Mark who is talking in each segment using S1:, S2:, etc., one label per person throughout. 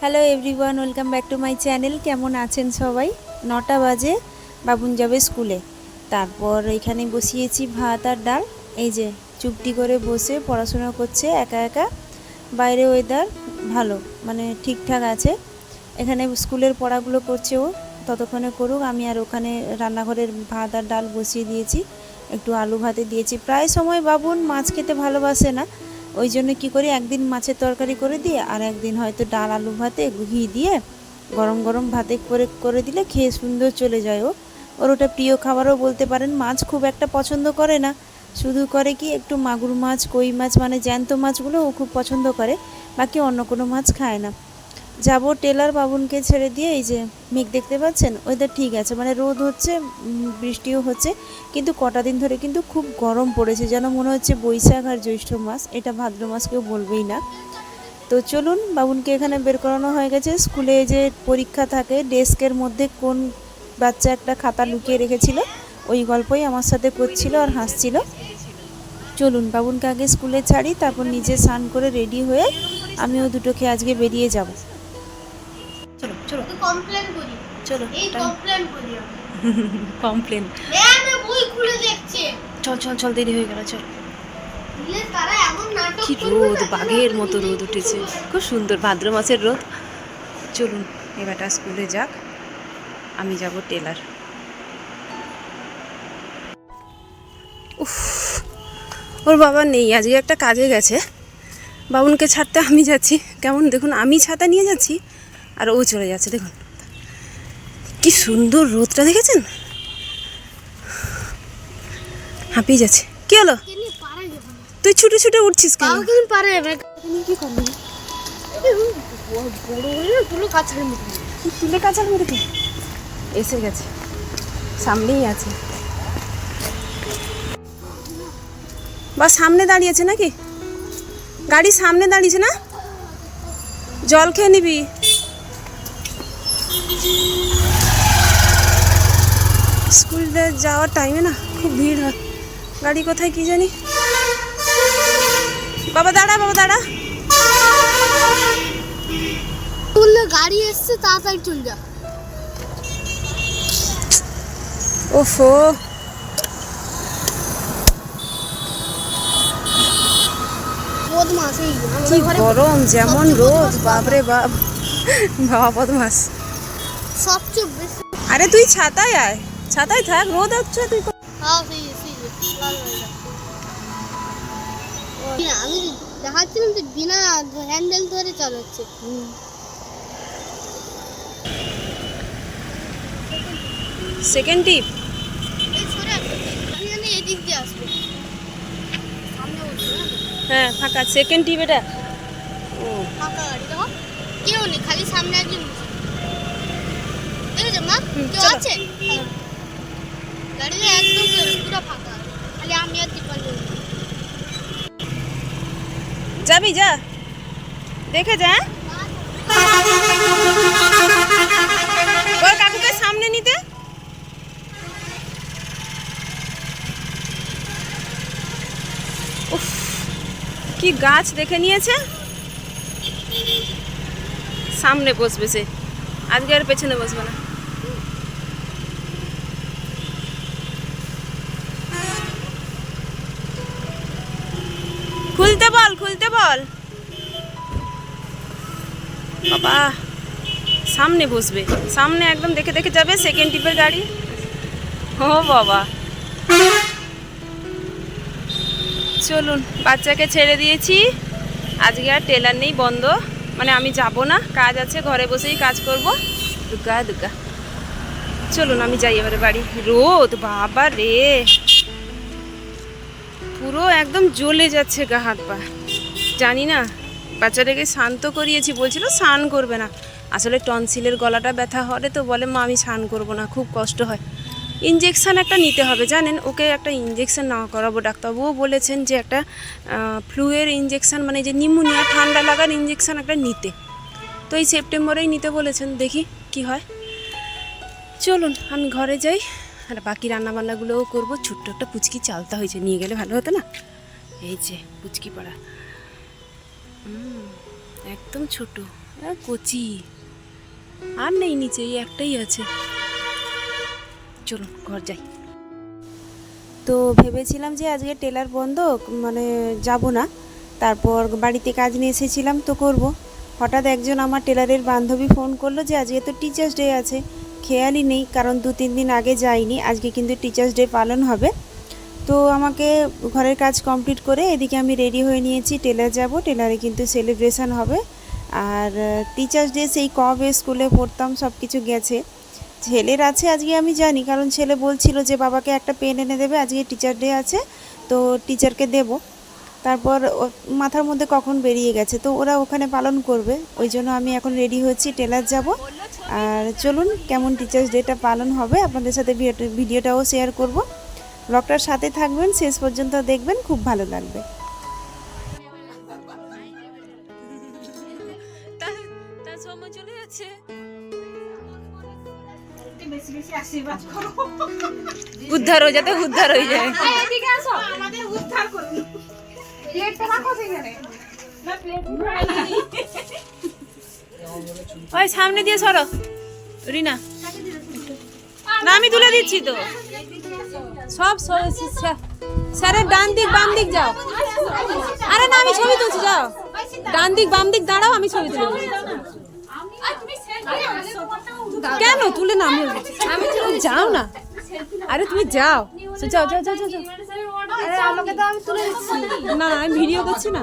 S1: Hello everyone welcome back to my channel কেমন আছেন সবাই? নটা বাজে বাবুন যাবে স্কুলে তারপর এখানে বসিয়েছি ভাত আর ডাল। এই যে চুপটি করে বসে পড়াশোনা করছে, একা একা। বাইরে ওয়েদার ভালো মানে ঠিকঠাক আছে। এখানে স্কুলের পড়াগুলো করছে ও, ততক্ষণে করুক। আমি আর ওখানে রান্নাঘরের ভাত আর ডাল বসিয়ে দিয়েছি। একটু আলু ভাতে দিয়েছি। প্রায় সময় বাবুন মাছ খেতে ভালোবাসে না। ওই জন্য কী করি? একদিন মাছের তরকারি করে দিয়ে আর একদিন হয়তো ডাল আলু ভাতে ঘি দিয়ে গরম গরম ভাতে করে করে দিলে খেয়ে সুন্দর চলে যায় ও। ওর ওটা প্রিয় খাবারও বলতে পারেন, মাছ খুব একটা পছন্দ করে না। শুধু করে কি একটু মাগুর মাছ, কই মাছ মানে জ্যান্ত মাছগুলো ও খুব পছন্দ করে, বাকি অন্য কোনো মাছ খায় না। যাব টেলার বাবুনকে ছেড়ে দিয়ে, এই যে মেঘ দেখতে পাচ্ছেন? ওইটা ঠিক আছে মানে রোদ হচ্ছে বৃষ্টিও হচ্ছে, কিন্তু কটা দিন ধরে কিন্তু খুব গরম পড়েছে, যেন মনে হচ্ছে বৈশাখ আর জ্যৈষ্ঠ মাস, এটা ভাদ্র মাস কেউ বলবেই না। তো চলুন, বাবুনকে এখানে বের করানো হয়ে গেছে, স্কুলে যে পরীক্ষা থাকে, ডেস্কের মধ্যে কোন বাচ্চা একটা খাতা লুকিয়ে রেখেছিল, ওই গল্পই আমার সাথে করছিল আর হাসছিল। চলুন, বাবুনকে আগে স্কুলে ছাড়ি, তারপর নিজে স্নান করে রেডি হয়ে আমিও দুটো খেয়ে আজকে বেরিয়ে যাব।
S2: কমপ্লেন করি।
S1: চলো
S2: এই কমপ্লেন করি
S1: কমপ্লেন
S2: ম্যাম বই খুলে দেখছে।
S1: চল চল চল দেরি হয়ে গেল চল।
S2: নাটক
S1: কি রোদ বাঘের মতো রোদ উঠেছে। খুব সুন্দর ভাদ্র মাসের রোদ। চলুন এবারটা স্কুলে যাক। আমি যাব টেলার। উফ ওর বাবা নেই আজকে একটা কাজে গেছে। বাবুনকে ছাড়তে আমি যাচ্ছি। কেমন দেখুন আমি ছাতা নিয়ে যাচ্ছি। আর ও চলে যাচ্ছে দেখুন। কি সুন্দর রোদটা দেখেছেন? হাঁপিয়ে যাচ্ছে। কি হলো। তুই ছুটে ছুটে উঠছিস কেন?
S2: কি করবে?
S1: তুলে কাঁচার এসে গেছে। সামনেই আছে। বা সামনে দাঁড়িয়েছে নাকি? গাড়ি সামনে দাঁড়িয়েছে না? জল খেয়ে নিবি। স্কুলে যাওয়ার টাইমে না খুব ভিড় হয়। গাড়ি কোথায় কি জানি? বাবা দাঁড়া বাবা দাঁড়া।
S2: তুললে গাড়ি এসছে তাড়াতাড়ি চল যা।
S1: ওফো। কি গরম যেমন রোদ বাপরে বাপ। বাবা বদমাস
S2: সবচেয়ে বেশি।
S1: আরে তুই ছাতায় আয়। ছাতায় থাক রোদ হচ্ছে তুই
S2: হ্যাঁ। আমি দেখাচ্ছিলাম যে বিনা হ্যান্ডেল ধরে চালাচ্ছে।
S1: সেকেন্ড টিপ হ্যাঁ ফাঁকা। সেকেন্ড টিপ এটা। ও
S2: ফাঁকা কেউ নেই খালি সামনে একজন বসে। দেখেছ মা কেউ আছে গাড়িটা একদম পুরো ফাঁকা খালি আমি আর দীপাল
S1: যাবি যা দেখে যা? কাকুকে সামনে নিতে উফ কি গাছ দেখে নিয়েছে সামনে বসবে সে আজকে আর পেছনে বসবে না খুলতে বল। বাবা, সামনে বসবে। সামনে একদম দেখে দেখে যাবে সেকেন্ড টিপের গাড়ি। ও বাবা। চলুন, বাচ্চাকে ছেড়ে দিয়েছি। আজকে আর টেলার নেই, বন্ধ। মানে আমি যাব না, কাজ আছে, ঘরে বসেই কাজ করব। দুগা দুগা। চলুন, আমি যাই এবারে বাড়ি। রোদ, বাবা রে। পুরো একদম জ্বলে যাচ্ছে গা হাত পা। জানি না বাচ্চাটাকে শান্ত করিয়েছি, বলছিল স্নান করবে না। আসলে টনসিলের গলাটা ব্যথা হলে তো বলে, মা, আমি স্নান করব না, খুব কষ্ট হয়। ইঞ্জেকশান একটা নিতে হবে, জানেন? ওকে একটা ইঞ্জেকশান না করাবো, ডাক্তারবাবুও বলেছেন যে একটা ফ্লুয়ের ইঞ্জেকশান মানে যে নিমোনিয়া, ঠান্ডা লাগার ইঞ্জেকশান একটা নিতে। তো এই সেপ্টেম্বরেই নিতে বলেছেন, দেখি কি হয়। চলুন, আমি ঘরে যাই, আর বাকি রান্নাবান্নাগুলোও করব। ছোট্ট একটা পুচকি চালতা হয়েছে, নিয়ে গেলে ভালো হতো না? এই যে, পুচকি পাড়া। একদম ছোট
S3: কচি। আর নেই নিচে, এই একটাই আছে। চলুন, ঘর যাই।
S4: তো ভেবেছিলাম যে আজকে টেলার বন্ধ মানে যাব না। তারপর বাড়িতে কাজ নিয়ে এসেছিলাম, তো করব। হঠাৎ একজন আমার টেলারের বান্ধবী ফোন করল যে, আজকে তো টিচার্স ডে আছে। খেয়ালই নেই, কারণ দু তিন দিন আগে যাইনি। আজকে কিন্তু টিচার্স ডে পালন হবে। তো আমাকে ঘরের কাজ কমপ্লিট করে এদিকে আমি রেডি হয়ে নিয়েছি টেলার যাব টেলারে কিন্তু সেলিব্রেশন হবে। আর টিচার্স ডে সেই কবে স্কুলে পড়তাম সব কিছু গেছে। ছেলের আছে আজকে আমি জানি, কারণ ছেলে বলছিল যে বাবাকে একটা পেন এনে দেবে, আজকে টিচার ডে আছে, তো টিচারকে দেব। তারপর মাথার মধ্যে কখন বেরিয়ে গেছে, তো ওরা ওখানে পালন করবে, ওই জন্য আমি এখন রেডি হয়েছি টেলার যাব। আর চলুন কেমন টিচার্স ডেটা পালন হবে, আপনাদের সাথে ভিডিওটা- ভিডিওটাও শেয়ার করব। ব্লগটার সাথে থাকবেন শেষ পর্যন্ত দেখবেন খুব ভালো লাগবে।
S3: চলে যাচ্ছে। উদ্ধার হয়ে যাতে উদ্ধার হয়ে যায়। ওই সামনে দিয়ে সরো। রিনা না আমি তুলে দিচ্ছি তো। সব স্যারের ডান দিক বাম দিক যাও। আরে না আমি ছবি তুলছি যাও। ডান দিক বাম দিক দাঁড়াও আমি ছবি তুলে কেন? তুলে না আমি আমি তুমি যাও না। আরে তুমি যাও। যাও যাও যাও যাও না আমি ভিডিও করছি না।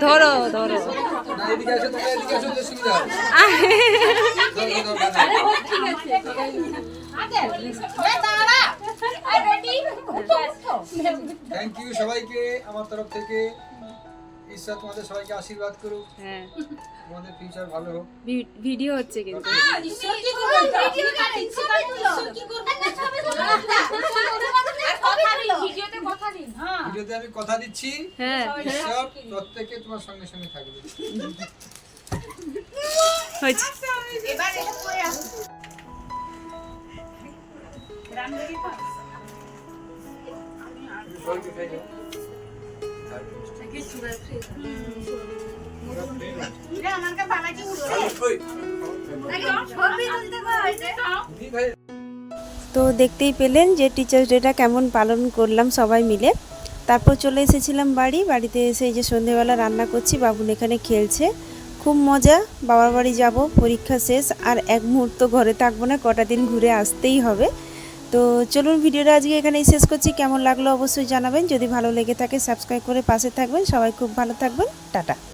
S5: ধরো ধরো। থ্যাংক ইউ সবাইকে আমার তরফ থেকে। ঈশ্বর তোমাদের সবাইকে আশীর্বাদ করুক।
S3: হ্যাঁ।
S5: তোমাদের ফিউচার ভালো হোক।
S3: ভি- ভিডিও হচ্ছে কিন্তু।
S5: ভিডিওতে আমি কথা দিচ্ছি।
S3: হ্যাঁ।
S5: ঈশ্বর প্রত্যেকে তোমার সঙ্গে সঙ্গে থাকবে।
S3: হয়েছে।
S4: তো দেখতেই পেলেন যে টিচার্স ডেটা কেমন পালন করলাম সবাই মিলে। তারপর চলে এসেছিলাম বাড়ি। বাড়িতে এসে এই যে সন্ধেবেলা রান্না করছি, বাবুন এখানে খেলছে। খুব মজা, বাবার বাড়ি যাব, পরীক্ষা শেষ, আর এক মুহূর্ত ঘরে থাকব না, কটা দিন ঘুরে আসতেই হবে। তো চলুন ভিডিওটা আজকে এখানেই শেষ করছি। কেমন লাগল অবশ্যই জানাবেন। যদি ভালো লেগে থাকে সাবস্ক্রাইব করে পাশে থাকবেন। সবাই খুব ভালো থাকবেন। টাটা।